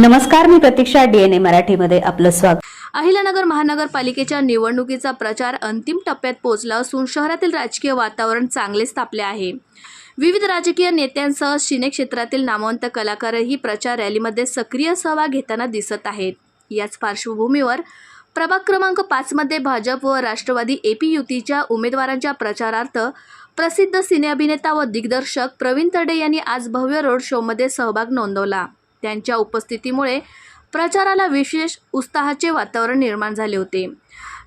नमस्कार मी प्रतीक्षा डीएनए मराठीमध्ये आपलं स्वागत. अहिल्यानगर महानगरपालिकेच्या निवडणुकीचा प्रचार अंतिम टप्प्यात पोहोचला असून शहरातील राजकीय वातावरण चांगलेच तापले आहे. विविध राजकीय नेत्यांसह सिने क्षेत्रातील नामवंत कलाकारही प्रचार रॅलीमध्ये सक्रिय सहभाग घेताना दिसत आहेत. याच पार्श्वभूमीवर प्रभाग क्रमांक पाचमध्ये भाजप व राष्ट्रवादी एपी युतीच्या उमेदवारांच्या प्रचारार्थ प्रसिद्ध सिने अभिनेता व दिग्दर्शक प्रवीण तरडे यांनी आज भव्य रोड शोमध्ये सहभाग नोंदवला. त्यांच्या उपस्थितीमुळे प्रचाराला विशेष उत्साहाचे वातावरण निर्माण झाले होते.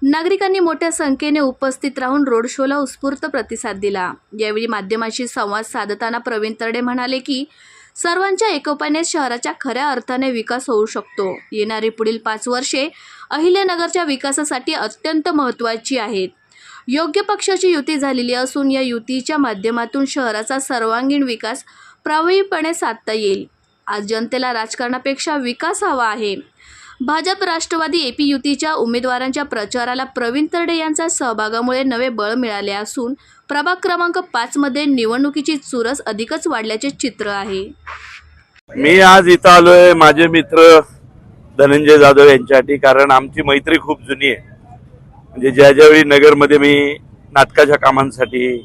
नागरिकांनी मोठ्या संख्येने उपस्थित राहून रोड शोला उत्स्फूर्त प्रतिसाद दिला. यावेळी माध्यमांशी संवाद साधताना प्रवीण तरडे म्हणाले की सर्वांच्या एकोपाने शहराच्या खऱ्या अर्थाने विकास होऊ शकतो. येणारी पुढील पाच वर्षे अहिल्यानगरच्या विकासासाठी अत्यंत महत्त्वाची आहेत. योग्य पक्षाची युती झालेली असून या युतीच्या माध्यमातून शहराचा सर्वांगीण विकास प्रभावीपणे साधता येईल. आज जनतेला राजकारणापेक्षा विकास हवा आहे. भाजप राष्ट्रवादी एपी युतीच्या उमेदवारांच्या प्रचाराला प्रवीण तरडे यांच्या सहभागामुळे नवे बळ मिळाले असून प्रभाग क्रमांक पाचमध्ये निवडणुकीची चुरस अधिकच वाढल्याचे चित्र आहे. मी आज इथं आलोय माझे मित्र धनंजय जाधव यांच्यासाठी कारण आमची मैत्री खूप जुनी आहे. म्हणजे ज्या ज्यावेळी नगरमध्ये मी नाटकाच्या कामांसाठी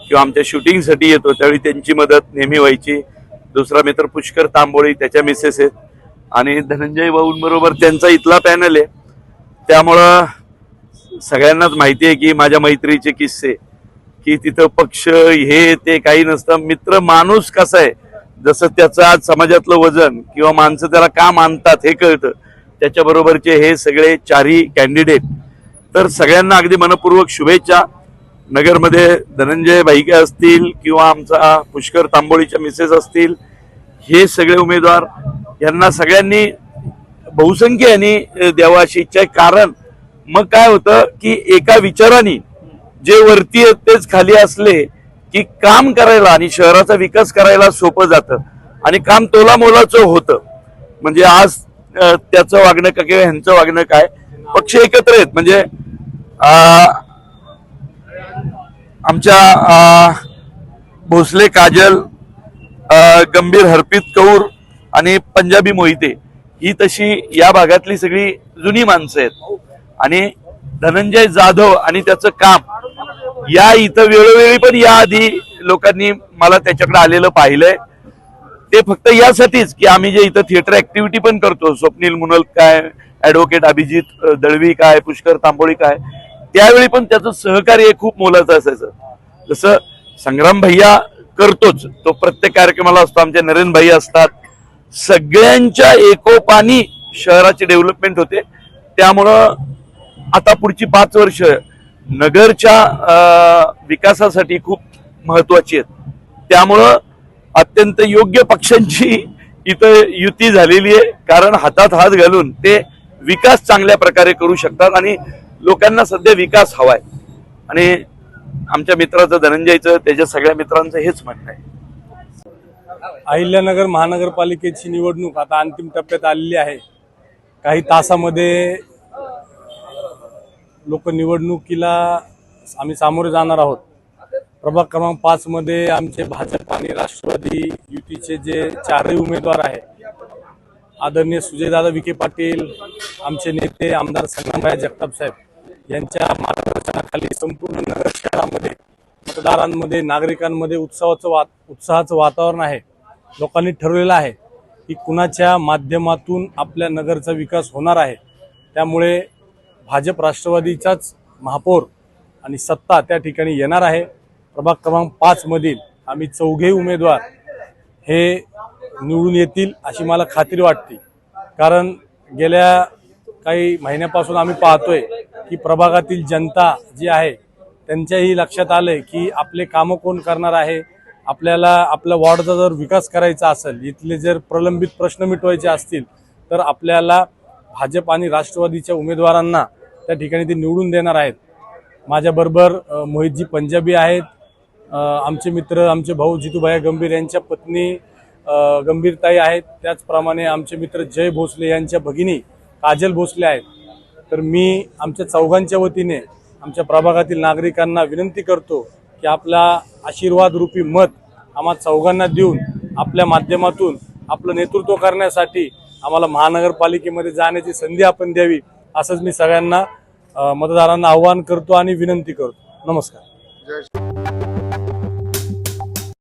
किंवा आमच्या शूटिंगसाठी येतो त्यावेळी त्यांची मदत नेहमी व्हायची. दुसरा मित्र पुष्कर तांबोळी त्याच्या मिसेस आहेत. आणि धनंजय भाऊंबरोबर त्यांचा इथला पॅनल आहे. त्यामुळं सगळ्यांनाच माहिती आहे की माझ्या मैत्रीचे किस्से की तिथं पक्ष हे ते काही नसतं. मित्र माणूस कसा आहे? जसं त्याचं आज समाजातलं वजन किंवा माणसं त्याला का मानतात हे कळतं. त्याच्याबरोबरचे हे सगळे चारही कॅन्डिडेट तर सगळ्यांना अगदी मनपूर्वक शुभेच्छा. नगरमध्ये धनंजय भाईके असतील किंवा आमचा पुष्कर तांबोळीच्या मिसेस असतील हे सगळे उमेदवार यांना सगळ्यांनी बहुसंख्येने यांनी द्यावं अशी इच्छा आहे. कारण मग काय होतं की एका विचाराने जे वरती आहेत तेच खाली असले की काम करायला आणि शहराचा विकास करायला सोपं जातं. आणि काम तोला मोलाचं होतं. म्हणजे आज त्याचं वागणं का किंवा ह्यांचं वागणं काय? पक्ष एकत्र आहेत. म्हणजे आमच्या भोसले काजल गंभीर हरप्रीत कौर आणि पंजाबी मोहिते ही तशी या भागातली सगळी जुनी माणसं आहेत. आणि धनंजय जाधव आणि त्याचं काम या इथं वेळोवेळी पण या आधी लोकांनी मला त्याच्याकडे आलेलं पाहिलंय. ते फक्त यासाठीच की आम्ही जे इथं थिएटर ऍक्टिव्हिटी पण करतो स्वप्नील मुनल काय ऍडव्होकेट अभिजित दळवी काय पुष्कर तांबोळी काय त्यावेळी पण त्याचं सहकार्य हे खूप मोलाचं असायचं. जसं संग्राम भैया करतोच तो प्रत्येक कार्यक्रमाला असतो आमचे नरेंद्र भाई असतात. सगळ्यांच्या एकोपानी शहराची डेव्हलपमेंट होते. त्यामुळं आता पुढची पाच वर्ष नगरच्या विकासासाठी खूप महत्वाची आहेत. त्यामुळं अत्यंत योग्य पक्षांची इथं युती झालेली आहे. कारण हातात हात घालून ते विकास चांगल्या प्रकारे करू शकतात आणि लोकांना सध्या विकास हवाय आणि आमच्या मित्राचं धनंजयचं त्याच्या सगळ्या मित्रांचं हेच म्हणणं आहे. अहिल्यानगर महानगरपालिकेची निवडणूक आता अंतिम टप्प्यात आलेली आहे. काही तासामध्ये लोक निवडणुकीला आम्ही सामोरे जाणार आहोत. प्रभाग क्रमांक पाच मध्ये आमचे भाजप आणि राष्ट्रवादी युतीचे जे चारही उमेदवार आहे आदरणीय सुजयदादा विखे पाटील आमचे नेते आमदार संग्रामराय जगताप साहेब. यांच्या मार्गदर्शनाखाली संपूर्ण नगर शहरामध्ये मतदारांमध्ये नागरिकांमध्ये उत्सवाचं वा उत्साहाचं वातावरण आहे लोकांनी ठरवलेलं आहे की कुणाच्या माध्यमातून आपल्या नगरचा विकास होणार आहे. त्यामुळे भाजप राष्ट्रवादीचाच महापौर आणि सत्ता त्या ठिकाणी येणार आहे. प्रभाग क्रमांक पाचमधील आम्ही चौघे उमेदवार हे निवडून येतील अशी मला खात्री वाटते. कारण गेल्या काही महिन्यापासून आम्ही पाहतोय की प्रभागातील जनता जी आहे त्यांच्याही लक्षात आलं की आपले कामं कोण करणार आहे? आपल्याला आपल्या वॉर्डचा जर विकास करायचा असेल इथले जर प्रलंबित प्रश्न मिटवायचे असतील तर आपल्याला भाजप आणि राष्ट्रवादीच्या उमेदवारांना त्या ठिकाणी ते निवडून देणार आहेत. माझ्याबरोबर मोहितजी पंजाबी आहेत. आमचे मित्र आमचे भाऊ जितूभाई गंभीर यांच्या पत्नी गंभीरताई आहेत. त्याचप्रमाणे आमचे मित्र जय भोसले यांच्या भगिनी काजल भोसले आहेत. तर मी आमच्या चौघांच्या वतीने आमच्या प्रभागातील नागरिकांना विनंती करतो की आपला आशीर्वाद रूपी मत आम्हा चौघांना देऊन आपल्या माध्यमातून आपलं नेतृत्व करण्यासाठी आम्हाला महानगरपालिकेमध्ये जाण्याची संधी आपण द्यावी असंच मी सगळ्यांना मतदारांना आव्हान करतो आणि विनंती करतो. नमस्कार.